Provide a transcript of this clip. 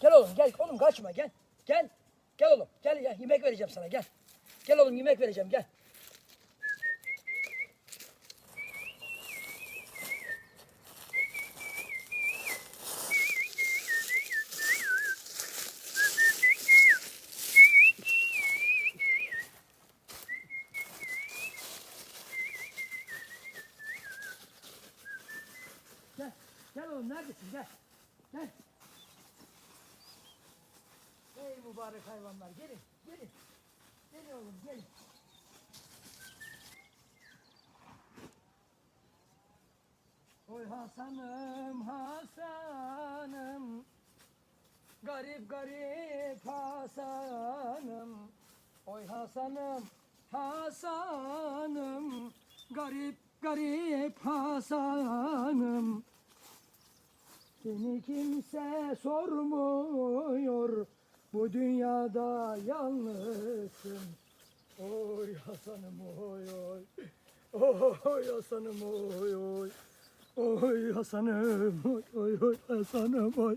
Gel oğlum gel. Oğlum kaçma gel. Gel. Gel oğlum. Gel ya yemek vereceğim sana gel. Gel oğlum yemek vereceğim gel. Gel. Gel oğlum neredesin gel. Gel. Mübarek hayvanlar gelin. Gelin. Gelin oğlum gelin. Oy Hasan'ım Hasan'ım Garip garip Hasan'ım Oy Hasan'ım Hasan'ım Garip garip Hasan'ım Seni kimse sormuyor dünyada yalnızsın. Oy Hasan'ım oy oy. Oy Hasan'ım oy oy. Oy Hasan'ım oy oy oy Hasan'ım oy